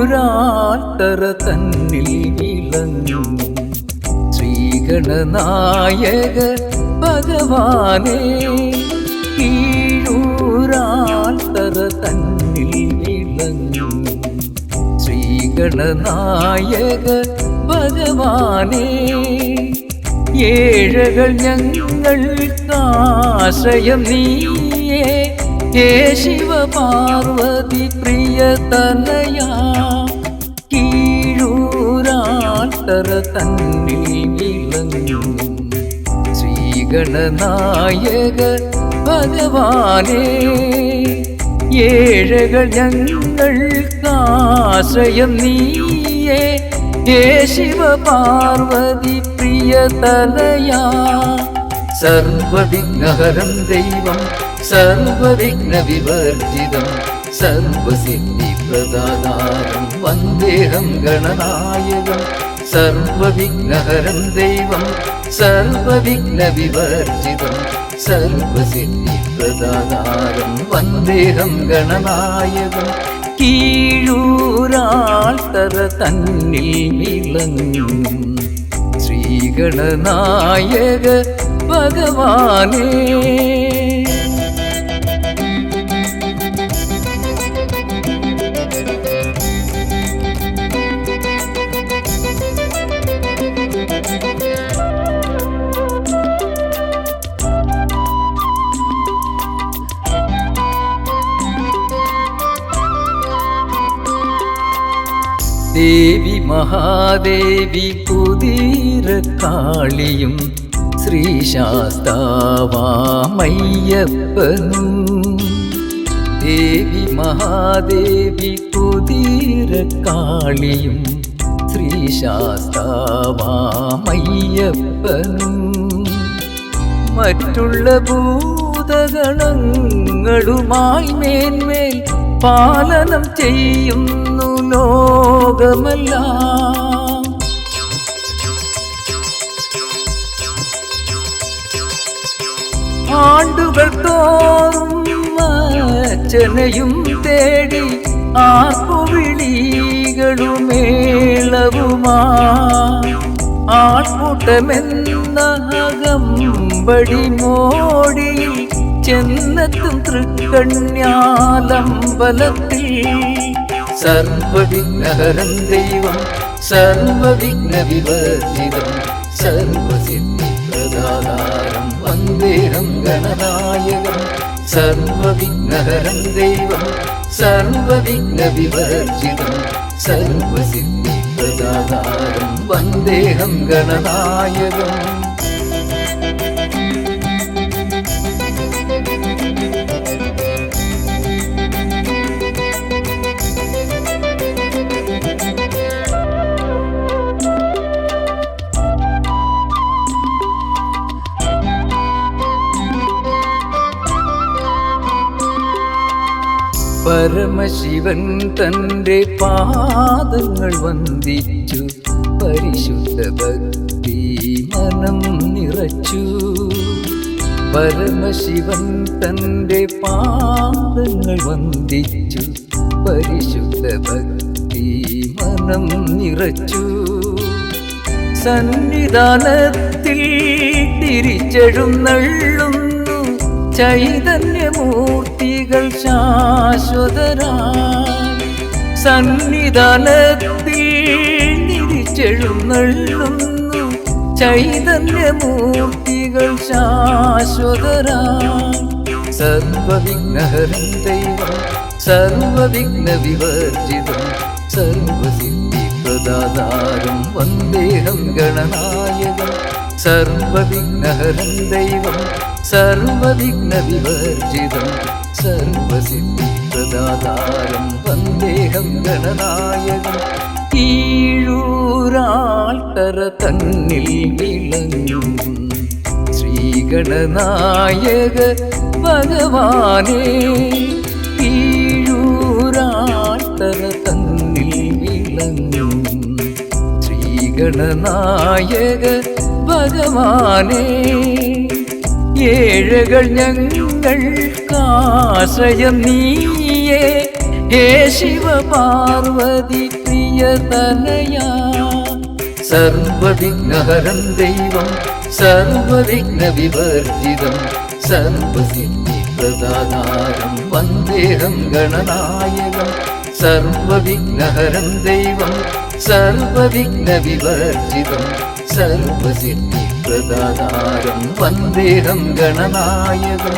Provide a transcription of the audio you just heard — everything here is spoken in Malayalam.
കീഴൂരാത്തറ തന്നിൽ വിളങ്ങും. ശ്രീഗണനായക ഭഗവാനെ കീഴൂരാത്തറ തന്നിൽ വിളങ്ങും. ശ്രീഗണനായക ഭഗവാനെ ഏഴകൾ ഞങ്ങൾക്കാശ്രയം നീയേ. ഹേ ശിവ പാർവതി പ്രിയതനയാ കീഴൂരാത്തറ തന്നിൽ വിളങ്ങും. ശ്രീഗണനായക ഭഗവാനെ ഏഴകൾ ഞങ്ങൾക്കാശ്രയം നീയേ. ഹേ ശിവ പാർവതി പ്രിയതലയാ. സർവവിഘ്നഹരം ദൈവം സർവവിഘ്ന വിവർജിതം സർവസിദ്ധിപ്രദാതാരം വന്ദേഹം ഗണനായകം. സർവവിഘ്നഹരം ദൈവം സർവവിഘ്ന വിവർജിതം സർവസിദ്ധിപ്രദാതാരം വന്ദേഹം ഗണനായകം. കീഴൂരാൾത്തറ തന്നിൽ വിളങ്ങും ശ്രീഗണനായക ഭഗവാനേ. ദേവി മഹാദേവി പുതിര കുതിരക്കാളിയും ശ്രീശാസ്താവാമയ്യപ്പനും. ദേവി മഹാദേവി പുതിര കുതിരക്കാളിയും ശ്രീശാസ്താവാമയ്യപ്പനും. മറ്റുള്ള ഭൂതഗണങ്ങളുമായി മേന്മേൽ പാലനം ചെയ്യുന്നു. ലോകമെല്ലാം ആണ്ടുകൾ തോറും അച്ഛനെയും തേടി ആർപ്പുവിളികളുമേളവുമാ ആൾക്കൂട്ടമെന്ന മോടി മോടിയിൽ ചെന്നെത്തും തൃക്കണ്യാലമ്പലത്തിൽ. സർവവിഘ്നഹരം ദൈവം സർവവിഘ്ന വിവർജിതം സർവസിദ്ധിപ്രദാതാരം വന്ദേഹം ഗണനായകം സർവവിഘ്നഹരം ദൈവം സർവവിഘ്ന വിവർജിതം സർവസിദ്ധിപ്രദാതാരം വന്ദേഹം ഗണനായകം പരമശിവൻ തന്റെ പാദങ്ങൾ വന്ദിച്ചു. പരിശുദ്ധ ഭക്തി മനം നിറച്ചു. പരമശിവൻ തന്റെ പാദങ്ങൾ വന്ദിച്ചു. പരിശുദ്ധ ഭക്തി മനം നിറച്ചു. സന്നിധാനത്തിൽ തിരിച്ചെഴുന്നള്ളുന്നു ചൈതന്യമൂർത്തികൾ ശാശ്വതരാ സന്നിധാനത്തിൽ തിരിച്ചെഴുന്നള്ളുന്നു. ചൈതന്യമൂർത്തികൾ ശാശ്വതരാ സർവവിഘ്നഹരം ദൈവം സർവവിഘ്ന വിവർജിതം സർവസിദ്ധിപ്രദാതാരം വന്ദേഹം ഗണനായകം സർവവിഘ്നഹരം ദൈവം സർവവിഘ്ന വിവർജിതം സർവസിദ്ധിപ്രദാതാരം വന്ദേഹം ഗണനായകം. കീഴൂരാൾത്തറ തന്നിൽ വിളങ്ങും. ശ്രീഗണനായക ഭഗവാനേ കീഴൂരാൾത്തറ തന്നിൽ വിളങ്ങും. ശ്രീഗണനായക ഭഗവാനേ. ഏഴകൾ ഞങ്ങൾക്കാശ്രയം നീയേ. ഹേ ശിവ പാർവതി പ്രിയതനയാ സർവവിഘ്നഹരം ദൈവം സർവവിഘ്ന വിവർജിതം സർവസിദ്ധി പ്രദാതാരം വന്ദേഹം ഗണനായകം. സർവവിഘ്നഹരം ദൈവം സർവവിഘ്ന വിവർജിതം സർവസിദ്ധി പ്രദാതാരം വന്ദേഹം ഗണനായകം